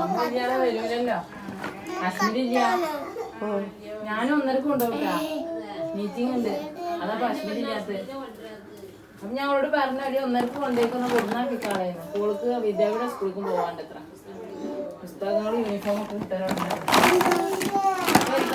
വരൂലല്ലോ. അശ്വിനില്ല ഞാനും ഒന്നരക്ക് കൊണ്ടുപോകാ മീറ്റിംഗ് ഉണ്ട്. അതാ അശ്മിരില്ലാത്ത അപ്പൊ ഞാൻ അവളോട് പറഞ്ഞ അടി ഒന്നരക്ക് കൊണ്ടേക്കൊന്ന് കൊടുന്നാക്കിക്കാളായിരുന്നു സ്കൂൾക്ക് വിദ്യാഭ്യാസ സ്കൂളിലേക്കും പോവാണ്ട് എത്ര പുസ്തകങ്ങളും യൂണിഫോം ഒക്കെ കിട്ടാനുണ്ട് നല്ല